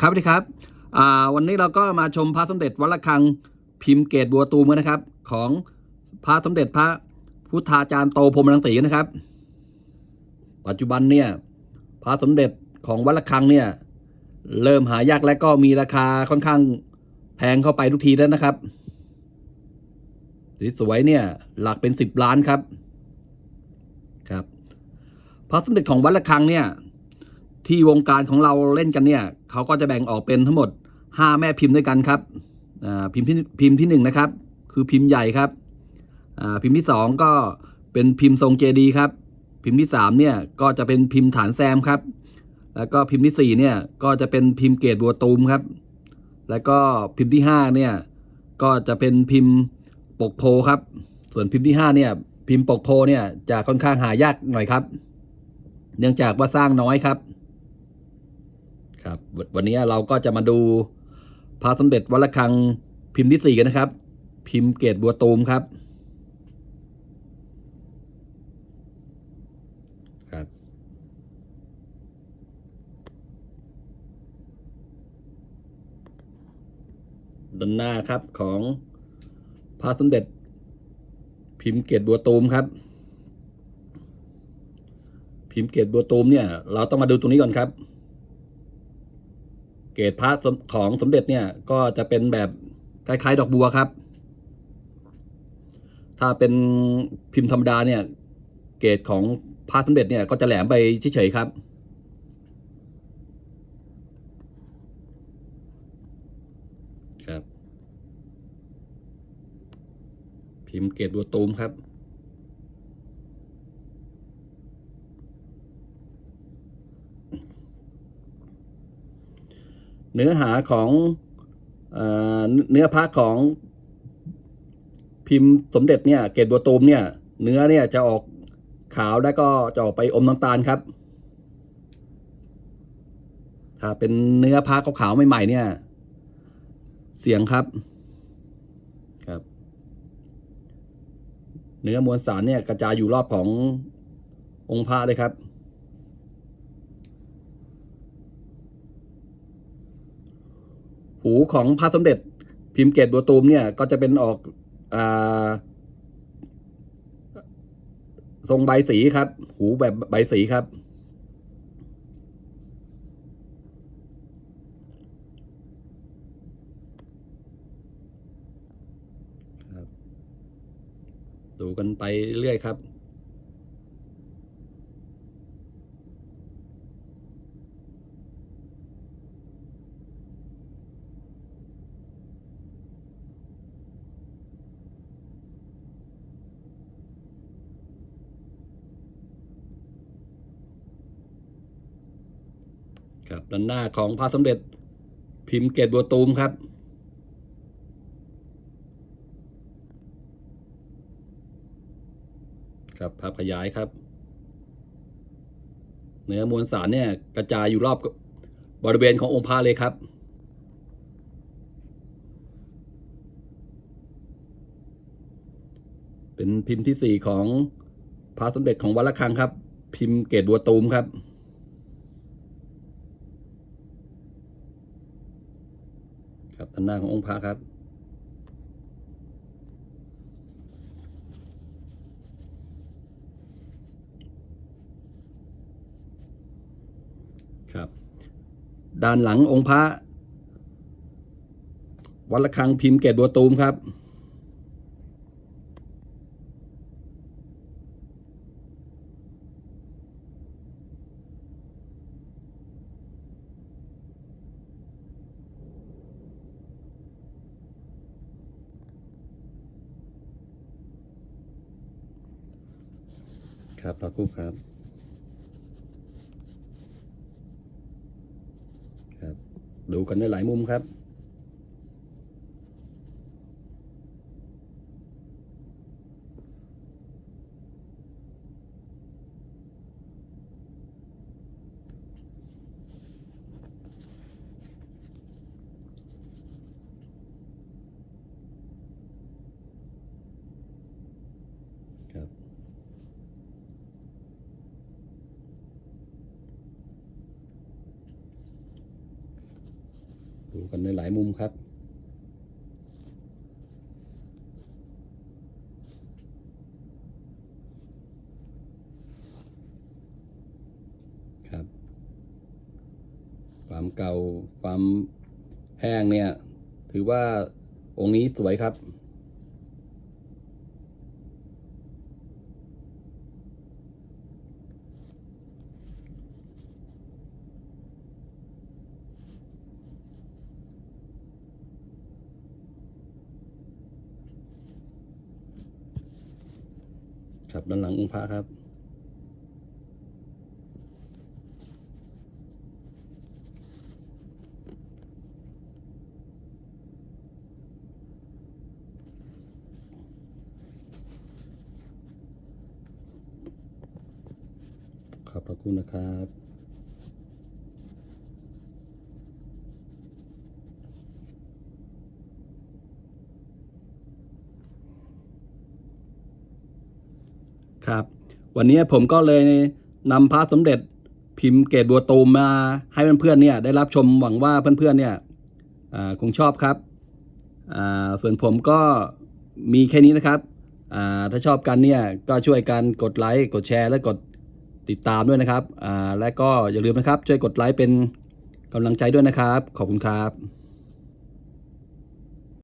ครับดีครับวันนี้เราก็มาชมพระสมเด็จวัดระฆังพิมพ์เกตบัวตูมนะครับ ของพระสมเด็จพระพุทธาจารย์โตพรมรังสีนะครับ ปัจจุบันเนี่ยพระสมเด็จของวัดระฆังเนี่ยเริ่มหายากและก็มีราคาค่อนข้างแพงเข้าไปทุกทีแล้วนะครับสวยเนี่ยหลักเป็นสิบล้านครับครับ พระสมเด็จของวัดระฆังเนี่ย ที่วงการของเราเล่นกันเนี่ยเขาก็จะแบ่งออกเป็นทั้งหมด 5 แม่พิมพ์ด้วยกันครับอ่าพิมพ์ที่พิมพ์ที่หนึ่งนะครับ คือพิมพ์ใหญ่ครับอ่าพิมพ์ที่สองก็เป็นพิมพ์ทรงเจดีครับ พิมพ์ที่สามเนี่ยก็จะเป็นพิมพ์ฐานแซมครับ แล้วก็พิมพ์ที่สี่เนี่ยก็จะเป็นพิมพ์เกตบัวตูมครับ แล้วก็พิมพ์ที่ห้าเนี่ยก็จะเป็นพิมพ์ปกโพครับ ส่วนพิมพ์ที่ห้าเนี่ยพิมพ์ปกโพเนี่ยจะค่อนข้างหายากหน่อยครับ เนื่องจากว่าสร้างน้อยครับ ครับ วันนี้เราก็จะมาดูพระสมเด็จวัดระฆังพิมพ์ที่สี่กันนะครับ พิมพ์เกตบัวตูมครับครับด้านหน้าครับของพระสมเด็จพิมพ์เกตบัวตูมครับ พิมพ์เกตบัวตูมเนี่ย เราต้องมาดูตรงนี้ก่อนครับ เกรดพระของสมเด็จเนี่ยก็จะเป็นแบบคล้ายๆ ดอกบัวครับ ถ้าเป็นพิมพ์ธรรมดาเนี่ย เกรดของพระสมเด็จเนี่ยก็จะแหลมไปเฉยๆครับ ครับ พิมพ์เกรดบัวตูมครับ เนื้อหาของเนื้อพระของพิมพ์สมเด็จเนี่ยเกตบัวตูมเนี่ย เนื้อเนี่ยจะออกขาวแล้วก็จะออกไปอมน้ำตาลครับ ถ้าเป็นเนื้อพระขาวๆใหม่ๆเนี่ย เสียงครับครับ เนื้อมวลสารเนี่ยกระจายอยู่รอบขององค์พระเลยครับ หูของพระสมเด็จ พิมพ์เกตบัวตูมเนี่ยก็จะเป็นออกอทรงใบสีครับ หูแบบใบสีครับ ดูกันไปเรื่อยครับ ครับด้านหน้าของพระสมเด็จพิมพ์เกตบัวตูมครับ ครับภาพขยายครับ เนื้อมวลสารเนี่ยกระจายอยู่รอบบริเวณขององค์พระเลยครับเป็นพิมพ์ที่สี่ของพระสมเด็จของวัดระฆังครับ พิมพ์เกตบัวตูมครับ ครับ ด้านหน้าขององค์พระครับ ครับ ด้านหลังองค์พระวัดระฆังพิมพ์เกตบัวตูมครับ ครับรอคู่ครับ ครับ ดูกันได้หลายมุมครับ ค ดูกันในหลายมุมครับ ครับ ความเก่าความแห้งเนี่ย ถือว่าองค์นี้สวยครับ ครับด้านหลังองค์พระครับ ขอบพระคุณนะครับ ครับ วันนี้ผมก็เลยนำพระสมเด็จพิมพ์เกตบัวตูมมาให้เพื่อนๆเนี่ยได้รับชมหวังว่าเพื่อนๆเนี่ยคงชอบครับ ส่วนผมก็มีแค่นี้นะครับ ถ้าชอบกันเนี่ยก็ช่วยกันกดไลค์กดแชร์ และกดติดตามด้วยนะครับ และก็อย่าลืมนะครับช่วยกดไลค์เป็นกำลังใจด้วยนะครับ ขอบคุณครับ